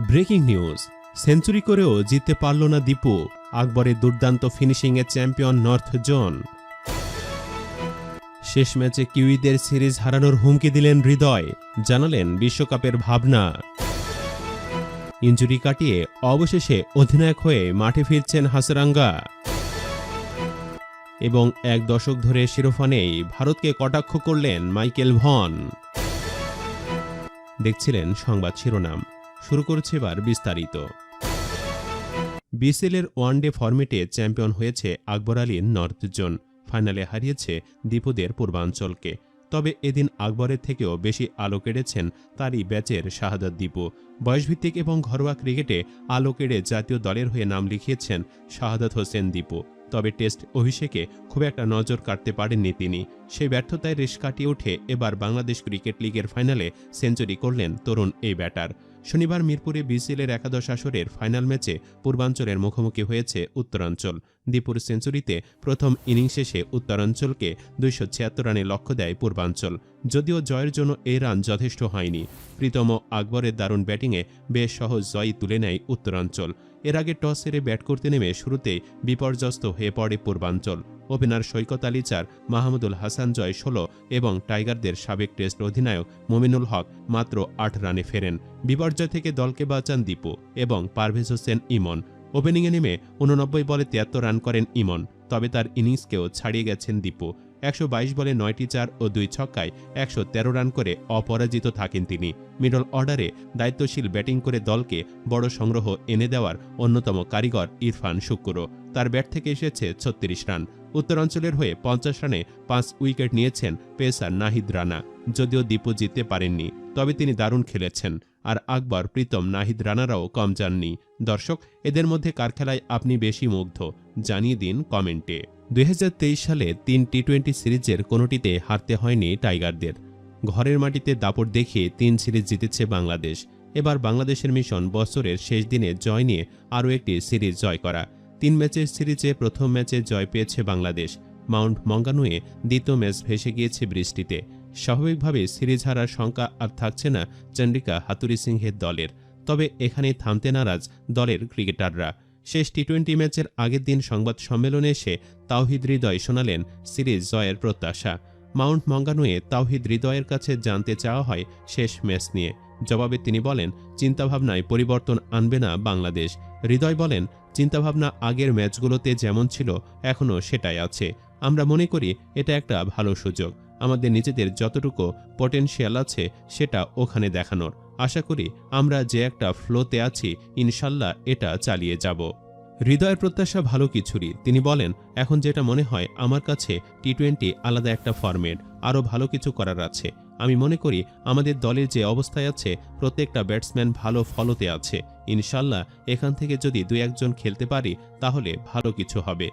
Breaking news. Century করেও জিততে পারল না দীপু। আকবরের দুর্দান্ত ফিনিশিংয়ে চ্যাম্পিয়ন নর্থ জোন। শেষ ম্যাচে কিউইদের সিরিজ হারানোর হুমকি দিলেন হৃদয়, জানালেন বিশ্বকাপের ভাবনা। ইঞ্জুরি কাটিয়ে অবশেষে অধিনায়ক হয়ে মাঠে ফিরছেন হাসরাঙ্গা। এবং এক দশক ধরে শিরোফা নেই, ভারতকে কটাক্ষ করলেন মাইকেল ভন। দেখছিলেন সংবাদ শিরোনাম। শুরু করছে এবার বিস্তারিত। বিসিএলের ওয়ানডে ফরম্যাটে চ্যাম্পিয়ন হয়েছে আকবর আলীর নর্থ জোন ফাইনালে হারিয়েছে দীপুদের পূর্বাঞ্চলকে। তবে এদিন আকবরের থেকেও বেশি আলো কেড়েছেন তারই ব্যাচের শাহাদাত দীপু। বয়সভিত্তিক এবং ঘরোয়া ক্রিকেটে আলো কেড়ে জাতীয় দলের হয়ে নাম লিখিয়েছেন শাহাদাত হোসেন দীপু। তবে টেস্ট অভিষেকে খুব একটা নজর কাটতে পারেননি তিনি। সেই ব্যর্থতায় রেশ কাটিয়ে উঠে এবার বাংলাদেশ ক্রিকেট লিগের ফাইনালে সেঞ্চুরি করলেন তরুণ এই ব্যাটার। শনিবার মিরপুরে বিসিএলের একাদশ আসরের ফাইনাল ম্যাচে পূর্বাঞ্চলের মুখোমুখি হয়েছে উত্তরাঞ্চল। দীপুর সেঞ্চুরিতে প্রথম ইনিংস শেষে উত্তরাঞ্চলকে দুইশো ছিয়াত্তর রানে লক্ষ্য দেয় পূর্বাঞ্চল। যদিও জয়ের জন্য এই রান যথেষ্ট হয়নি। প্রীতম আকবরের দারুণ ব্যাটিংয়ে বেশ সহজ জয়ই তুলে নেয় উত্তরাঞ্চল। এর আগে টস হেরে ব্যাট করতে নেমে শুরুতে বিপর্যস্ত হয়ে পড়ে পূর্বাঞ্চল। ওপেনার সৈকত আলী চার, মাহমুদুল হাসান জয় ষোলো এবং টাইগারদের সাবেক টেস্ট অধিনায়ক মমিনুল হক মাত্র আট রানে ফেরেন। বিপর্যয় থেকে দলকে বাঁচান দীপু এবং পারভেজ হোসেন ইমন। ওপেনিংয়ে নেমে উননব্বই বলে তিয়াত্তর রান করেন ইমন, তবে তার ইনিংসকেও ছাড়িয়ে গেছেন দীপু। একশো বাইশ বলে নয়টি চার ও দুই ছক্কায় একশো তেরো রান করে অপরাজিত থাকেন তিনি। মিডল অর্ডারে দায়িত্বশীল ব্যাটিং করে দলকে বড় সংগ্রহ এনে দেওয়ার অন্যতম কারিগর ইরফান শুক্র তার ব্যাট থেকে এসেছে ছত্রিশ রান। উত্তরাঞ্চলের হয়ে পঞ্চাশ রানে পাঁচ উইকেট নিয়েছেন পেসার নাহিদ রানা। যদিও দীপু জিততে পারেননি, তবে তিনি দারুণ খেলেছেন। আর আকবর, প্রীতম, নাহিদ রানারাও কম যাননি। দর্শক, এদের মধ্যে কার খেলায় আপনি বেশি মুগ্ধ? জানিয়ে দিন কমেন্টে। দুই হাজার তেইশ সালে তিন টি টোয়েন্টি সিরিজের কোনোটিতে হারতে হয়নি টাইগারদের। ঘরের মাটিতে দাপট দেখিয়ে তিন সিরিজ জিতেছে বাংলাদেশ। এবার বাংলাদেশের মিশন বছরের শেষ দিনে জয় নিয়ে আরও একটি সিরিজ জয় করা। তিন ম্যাচের সিরিজে প্রথম ম্যাচে জয় পেয়েছে বাংলাদেশ। মাউন্ট মঙ্গানুয়ে দ্বিতীয় ম্যাচ ভেসে গিয়েছে বৃষ্টিতে। স্বাভাবিকভাবে সিরিজ হারার শঙ্কা আর থাকছে না চন্দ্রিকা হাতুরি সিংহের দলের। তবে এখানে থামতে নারাজ দলের ক্রিকেটাররা। শেষ টি টোয়েন্টি ম্যাচের আগের দিন সংবাদ সম্মেলনে এসে তাওহিদ হৃদয় শোনালেন সিরিজ জয়ের প্রত্যাশা। মাউন্ট মঙ্গানুয়ে তাওহিদ হৃদয়ের কাছে জানতে চাওয়া হয় শেষ ম্যাচ নিয়ে। জবাবে তিনি বলেন, চিন্তাভাবনায় পরিবর্তন আনবে না বাংলাদেশ। হৃদয় বলেন, চিন্তাভাবনা আগের ম্যাচগুলোতে যেমন ছিল এখনও সেটাই আছে। আমরা মনে করি এটা একটা ভালো সুযোগ। আমাদের নিজেদের যতটুকু পটেনশিয়াল আছে সেটা ওখানে দেখানোর। আশা করি আমরা যে একটা ফ্লোতে আছি, ইনশাল্লাহ এটা চালিয়ে যাব। হৃদয়ের প্রত্যাশা ভালো কিছুরই। তিনি বলেন, এখন যেটা মনে হয় আমার কাছে টি টোয়েন্টি আলাদা একটা ফরম্যাট আরও ভালো কিছু করার আছে। আমি মনে করি আমাদের দলের যে অবস্থায় আছে, প্রত্যেকটা ব্যাটসম্যান ভালো ফলোতে আছে। ইনশাল্লাহ এখান থেকে যদি দু একজন খেলতে পারি, তাহলে ভালো কিছু হবে।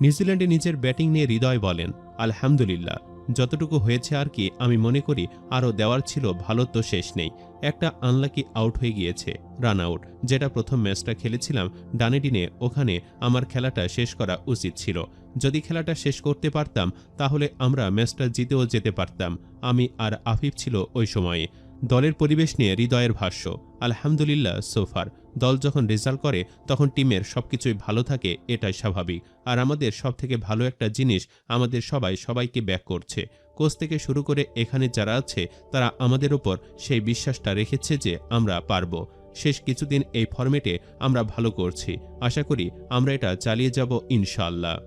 নিউজিল্যান্ডে নিজের ব্যাটিং নিয়ে হৃদয় বলেন, আলহামদুলিল্লাহ। যতটুকু হয়েছে আর কি, আমি মনে করি আরও দেওয়ার ছিল ভালো তো শেষ নেই। একটা আনলাকি আউট হয়ে গিয়েছে রান আউট, যেটা প্রথম ম্যাচটা খেলেছিলাম ডানেডিনে ওখানে আমার খেলাটা শেষ করা উচিত ছিল। যদি খেলাটা শেষ করতে পারতাম, তাহলে আমরা ম্যাচটা জিতেও যেতে পারতাম। আমি আর আফিফ ছিল ওই সময়ে। দলের পরিবেশ নিয়ে হৃদয়ের ভাষ্য, আলহামদুলিল্লাহ সোফার দল যখন রেজাল্ট করে, তখন টিমের সবকিছুই ভালো থাকে, এটাই স্বাভাবিক। আর আমাদের সবথেকে ভালো একটা জিনিস আমাদের সবাই সবাইকে ব্যাক করছে। কোচ থেকে শুরু করে এখানে যারা আছে, তারা আমাদের ওপর সেই বিশ্বাসটা রেখেছে যে আমরা পারব। শেষ কিছুদিন এই ফরম্যাটে আমরা ভালো করছি। আশা করি আমরা এটা চালিয়ে যাব ইনশাল্লাহ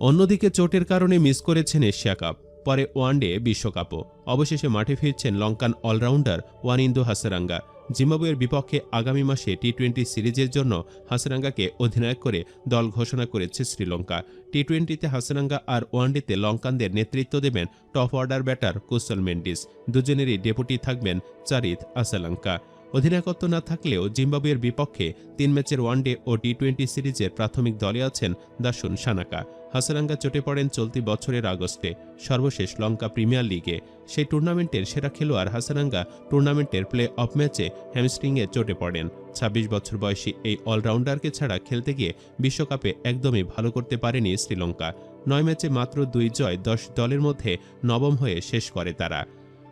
অন্যদিকে চোটের কারণে মিস করেছেন এশিয়া কাপ, পরে ওয়ানডে বিশ্বকাপও। অবশেষে মাঠে ফিরছেন লঙ্কান অলরাউন্ডার ওয়ানিন্দু হাসারাঙ্গা। জিম্বাবুয়ের বিপক্ষে আগামী মাসে টি টোয়েন্টি সিরিজের জন্য হাসারাঙ্গাকে অধিনায়ক করে দল ঘোষণা করেছে শ্রীলঙ্কা। টি টোয়েন্টিতে হাসারাঙ্গা আর ওয়ানডেতে লঙ্কানদের নেতৃত্ব দেবেন top order batter Kusal Mendis. দুজনেরই ডেপুটি থাকবেন চারিত আসালঙ্কা। অধিনায়কত্ব না থাকলেও জিম্বাবুয়ের বিপক্ষে তিন ম্যাচের ওয়ানডে ও টি টোয়েন্টি সিরিজের প্রাথমিক দলে আছেন দাসুন সানাকা। হাসারাঙ্গা চটে পড়েন চলতি বছরের আগস্টে। সর্বশেষ লঙ্কা প্রিমিয়ার লিগে সেই টুর্নামেন্টের সেরা খেলোয়াড় হাসারাঙ্গা টুর্নামেন্টের প্লে অফ ম্যাচে হ্যামস্ট্রিংয়ে চটে পড়েন। ২৬ বছর বয়সী এই অলরাউন্ডারকে ছাড়া খেলতে গিয়ে বিশ্বকাপে একদমই ভালো করতে পারেনি শ্রীলঙ্কা। নয় ম্যাচে মাত্র দুই জয় দশ দলের মধ্যে নবম হয়ে শেষ করে তারা।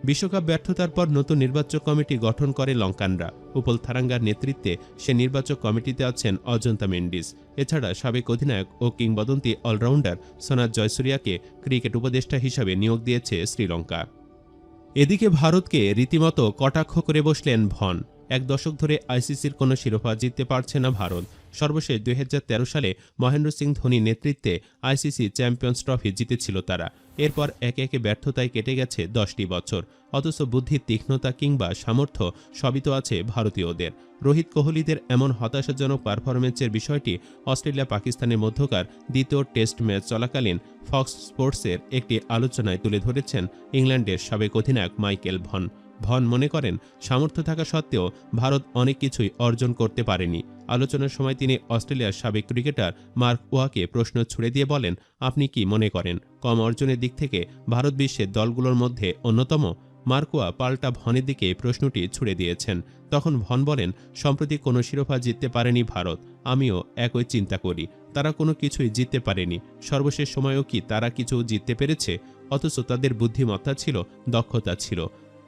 বিশ্বকাপ ব্যর্থতার পর নতুন নির্বাচক কমিটি গঠন করে লঙ্কানরা। উপল থারাঙ্গার নেতৃত্বে সে নির্বাচক কমিটিতে আছেন অজন্তা মেন্ডিস। এছাড়া সাবেক অধিনায়ক ও কিংবদন্তি অলরাউন্ডার সোনাদ জয়সুরিয়াকে ক্রিকেট উপদেষ্টা হিসাবে নিয়োগ দিয়েছে শ্রীলঙ্কা। এদিকে ভারতকে রীতিমতো কটাক্ষ করে বসলেন ভন। এক দশক ধরে আইসিসির কোনো শিরোপা জিততে পারছে না ভারত। সর্বশেষ দুই হাজার তেরো সালে মহেন্দ্র সিং ধোনি নেতৃত্বে আইসিসি চ্যাম্পিয়ন্স ট্রফি জিতেছিল তারা। এরপর একে একে ব্যর্থতায় কেটে গেছে দশটি বছর। অথচ বুদ্ধির তীক্ষ্ণতা কিংবা সামর্থ্য সবই তো আছে ভারতীয়দের। রোহিত কোহলিদের এমন হতাশাজনক পারফরমেন্সের বিষয়টি অস্ট্রেলিয়া, পাকিস্তানের মধ্যকার দ্বিতীয় টেস্ট ম্যাচ চলাকালীন ফক্স স্পোর্টসের একটি আলোচনায় তুলে ধরেছেন ইংল্যান্ডের সাবেক অধিনায়ক মাইকেল ভন। ভন মনে করেন, সামর্থ্য থাকা সত্ত্বেও ভারত অনেক কিছুই অর্জন করতে পারেনি। আলোচনার সময় তিনি অস্ট্রেলিয়ার সাবেক ক্রিকেটার মার্ক ওয়াকে প্রশ্ন ছুড়ে দিয়ে বলেন, আপনি কি মনে করেন, কম অর্জনের দিক থেকে ভারত বিশ্বের দলগুলোর মধ্যে অন্যতম? মার্কোয়া পাল্টা ভনের দিকে প্রশ্নটি ছুড়ে দিয়েছেন। তখন ভন বলেন, সম্প্রতি কোনো শিরোপা জিততে পারেনি ভারত, আমিও একই চিন্তা করি। তারা কোনো কিছুই জিততে পারেনি। সর্বশেষ সময়ও কি তারা কিছু জিততে পেরেছে? অথচ তাদের বুদ্ধিমত্তা ছিল, দক্ষতা ছিল।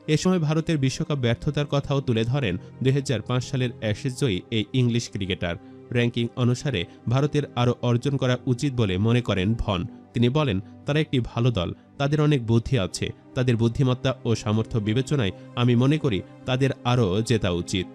এ সময় ভারতের বিশ্বকাপ ব্যর্থতার কথাও তুলে ধরেন দুই হাজার পাঁচ সালের অ্যাশেজ জয়ী এই ইংলিশ ক্রিকেটার। র্যাঙ্কিং অনুসারে ভারতের আরও অর্জন করা উচিত বলে মনে করেন ভন। তিনি বলেন, তারা একটি ভালো দল, তাদের অনেক বুদ্ধি আছে, তাদের বুদ্ধিমত্তা ও সামর্থ্য বিবেচনায় আমি মনে করি তাদের আরও জেতা উচিত।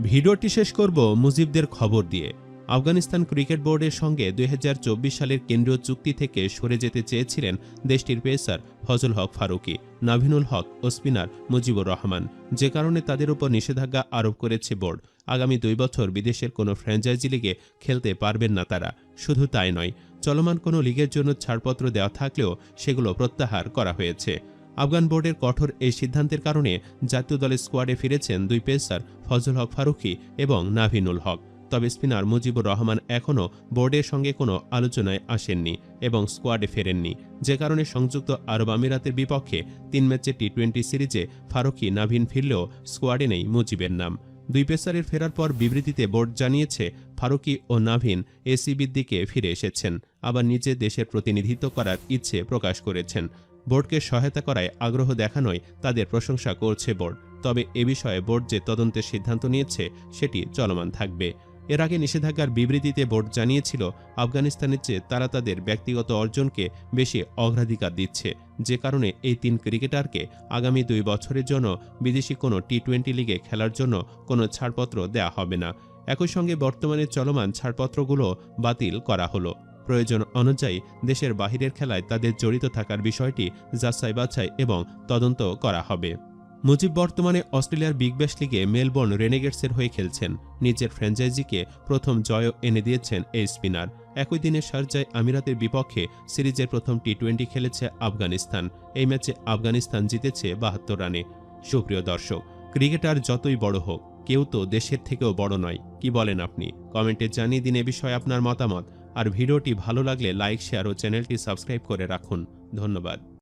ভিডিওটি শেষ করব মুজিবদের খবর দিয়ে। আফগানিস্তান ক্রিকেট বোর্ডের সঙ্গে দুই হাজার চব্বিশ সালের কেন্দ্রীয় চুক্তি থেকে সরে যেতে চেয়েছিলেন দেশটির পেসার ফজল হক ফারুকি, নাভিনুল হক ও স্পিনার মুজিবুর রহমান। যে কারণে তাদের উপর নিষেধাজ্ঞা আরোপ করেছে বোর্ড। আগামী দুই বছর বিদেশের কোনো ফ্র্যাঞ্চাইজি লিগে খেলতে পারবেন না তারা। শুধু তাই নয়, চলমান কোনো লিগের জন্য ছাড়পত্র দেওয়া থাকলেও সেগুলো প্রত্যাহার করা হয়েছে। আফগান বোর্ডের কঠোর এই সিদ্ধান্তের কারণে জাতীয় দলের স্কোয়াডে ফিরেছেন দুই পেসার ফজল হক ফারুকি এবং নাভিনুল হক। তবে স্পিনার মুজিবুর রহমান এখনও বোর্ডের সঙ্গে কোনো আলোচনায় আসেননি এবং স্কোয়াডে ফেরেননি। যে কারণে সংযুক্ত আরব আমিরাতের বিপক্ষে তিন ম্যাচে টি টোয়েন্টি সিরিজে ফারুকি, নাভিন ফিরলেও স্কোয়াডে নেই মুজিবের নাম। দুই পেসারের ফেরার পর বিবৃতিতে বোর্ড জানিয়েছে, ফারুকি ও নাভিন এসিবির দিকে ফিরে এসেছেন, আবার নিজে দেশের প্রতিনিধিত্ব করার ইচ্ছে প্রকাশ করেছেন। বোর্ডকে সহায়তা করায় আগ্রহ দেখানোয় তাদের প্রশংসা করছে বোর্ড, তবে এ বিষয়ে বোর্ড যে তদন্তের সিদ্ধান্ত নিয়েছে, সেটি চলমান থাকবে। এর আগে নিষেধাজ্ঞার বিবৃতিতে বোর্ড জানিয়েছিল, আফগানিস্তানের চেয়ে তারা তাদের ব্যক্তিগত অর্জনকে বেশি অগ্রাধিকার দিচ্ছে। যে কারণে এই তিন ক্রিকেটারকে আগামী দুই বছরের জন্য বিদেশি কোনো টি টোয়েন্টি লিগে খেলার জন্য কোনো ছাড়পত্র দেয়া হবে না। একই সঙ্গে বর্তমানে চলমান ছাড়পত্রগুলো বাতিল করা হলো। প্রয়োজন অনুযায়ী দেশের বাহিরের খেলায় তাদের জড়িত থাকার বিষয়টি যাচাই বাছাই এবং তদন্ত করা হবে। মুজিব বর্তমানে অস্ট্রেলিয়ার বিগ ব্যাশ লিগে মেলবোর্ন রেনেগেটসের হয়ে খেলছেন। নিজের ফ্র্যাঞ্চাইজিকে প্রথম জয় এনে দিয়েছেন এই স্পিনার। একই দিনে শারজায় আমিরাতের বিপক্ষে সিরিজের প্রথম টি টোয়েন্টি খেলেছে আফগানিস্তান। এই ম্যাচে আফগানিস্তান জিতেছে বাহাত্তর রানে। সুপ্রিয় দর্শক, ক্রিকেটার যতই বড় হোক, কেউ তো দেশের থেকেও বড় নয়। কি বলেন আপনি? কমেন্টে জানিয়ে দিন এ বিষয়ে আপনার মতামত। আর ভিডিওটি ভালো লাগলে লাইক, শেয়ার ও চ্যানেলটি সাবস্ক্রাইব করে রাখুন। ধন্যবাদ।